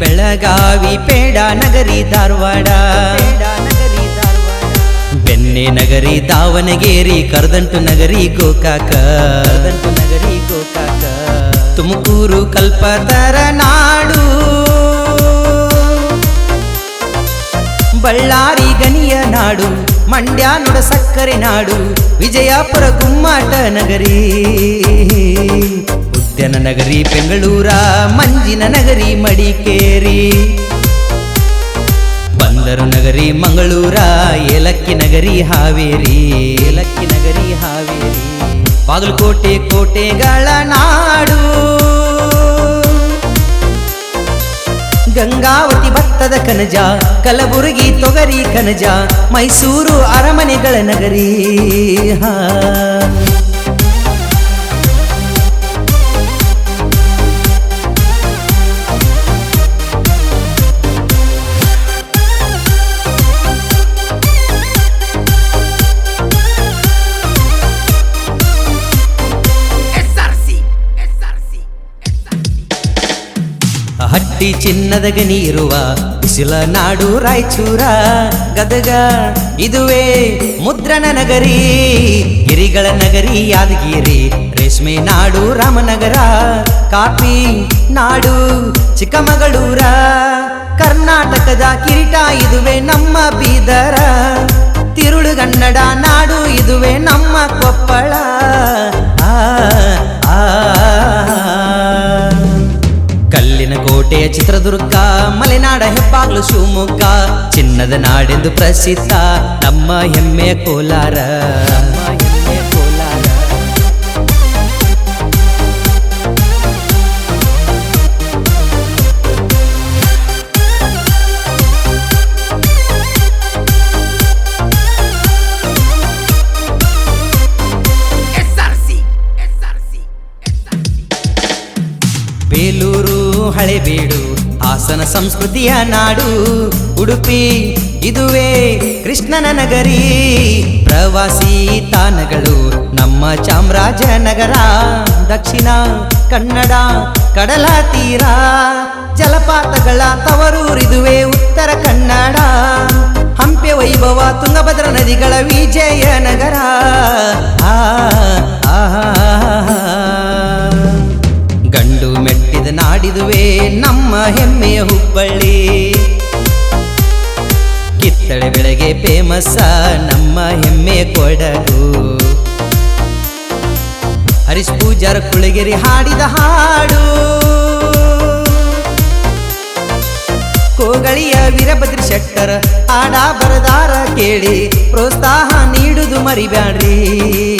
ಬೆಳಗಾವಿ ಪೇಡ ನಗರಿ ಧಾರವಾಡ. ಬೆಣ್ಣೆ ನಗರಿ ದಾವಣಗೆರೆ, ಕರದಂಟು ನಗರಿ ಗೋಕಾಕ. ಕರದಂಟು ನಗರಿ ಗೋಕಾಕ ತುಮಕೂರು ಕಲ್ಪತರ ನಾಡು. ಬಳ್ಳಾರಿ ಗನಿಯ ನಾಡು, ಮಂಡ್ಯ ನುಡ ಸಕ್ಕರೆ ನಾಡು, ವಿಜಯಪುರ ಗುಮ್ಮಾಟ ನಗರಿ. ಉದ್ಯಾನ ನಗರಿ ಬೆಂಗಳೂರ, ಮಂಜಿನ ನಗರಿ ಮಡಿಕೇರಿ. ಬಂದರು ನಗರಿ ಮಂಗಳೂರ, ಏಲಕ್ಕಿ ನಗರಿ ಹಾವೇರಿ. ಏಲಕ್ಕಿ ನಗರಿ ಹಾವೇರಿ. ಬಾಗಲಕೋಟೆ ಕೋಟೆಗಳ ನಾಡು. ಗಂಗಾವತಿ ಭತ್ತದ ಕನಜ ಕಲಬುರಗಿ ತೊಗರಿ ಕನಜ ಮೈಸೂರು ಅರಮನೆಗಳ ನಗರಿ. ಹಾ. ಹಟ್ಟಿ ಚಿನ್ನದ ಗನಿ ಇರುವ ಬಿಸಿಲ ನಾಡು ರಾಯಚೂರ ಗದಗ. ಇದುವೇ ಮುದ್ರಣ ನಗರಿ, ಗಿರಿಗಳ ನಗರಿ, ಯಾದಗಿರಿ, ರೇಷ್ಮೆ ನಾಡು, ರಾಮನಗರ ಕಾಫಿ ನಾಡು, ಚಿಕ್ಕಮಗಳೂರ. ಕರ್ನಾಟಕದ ಕಿರೀಟ, ಇದುವೇ ನಮ್ಮ ಬೀದರ. ತಿರುಳುಗನ್ನಡ ನಾಡು, ಇದುವೇ ನಮ್ಮ ಕೊಪ್ಪಳ. ಚಿತ್ರದುರ್ಗ ಮಲೆನಾಡ ಹೆಬ್ಬಾಗ್ಲು ಶಿವಮೊಗ್ಗ. ಚಿನ್ನದ ನಾಡೆಂದು ಪ್ರಸಿದ್ಧ ನಮ್ಮ ಹೆಮ್ಮೆಯ ಕೋಲಾರ. ಹಳೆಬೀಡು ಹಾಸನ ಸಂಸ್ಕೃತಿಯ ನಾಡು. ಉಡುಪಿ, ಇದುವೇ ಕೃಷ್ಣನ ನಗರಿ. ಪ್ರವಾಸಿ ತಾಣಗಳು ನಮ್ಮ ಚಾಮರಾಜನಗರ. ದಕ್ಷಿಣ ಕನ್ನಡ, ಕಡಲ ತೀರ. ಜಲಪಾತಗಳ ತವರೂರಿದುವೆ ಉತ್ತರ ಕನ್ನಡ. ಹಂಪೆ ವೈಭವ ತುಂಗಭದ್ರಾ ನದಿಗಳ ವಿಜಯನಗರ. ಆ ನಾಡಿದುವೆ ನಮ್ಮ ಹೆಮ್ಮೆಯ ಹುಬ್ಬಳ್ಳಿ. ಕಿತ್ತಳೆ ಬೆಳಗ್ಗೆ ಫೇಮಸ್ಸ ನಮ್ಮ ಹೆಮ್ಮೆಯ ಕೊಡಗು. ಹರೀಶ್ ಪೂಜಾರ ಕುಳಗಿರಿ ಹಾಡಿದ ಹಾಡು. ಕೋಗಳಿಯ ವೀರಭದ್ರ ಶೆಟ್ಟರ ಆಡ ಬರದಾರ ಕೇಳಿ ಪ್ರೋತ್ಸಾಹ ನೀಡುದು ಮರಿಬ್ಯಾಡ್ರಿ.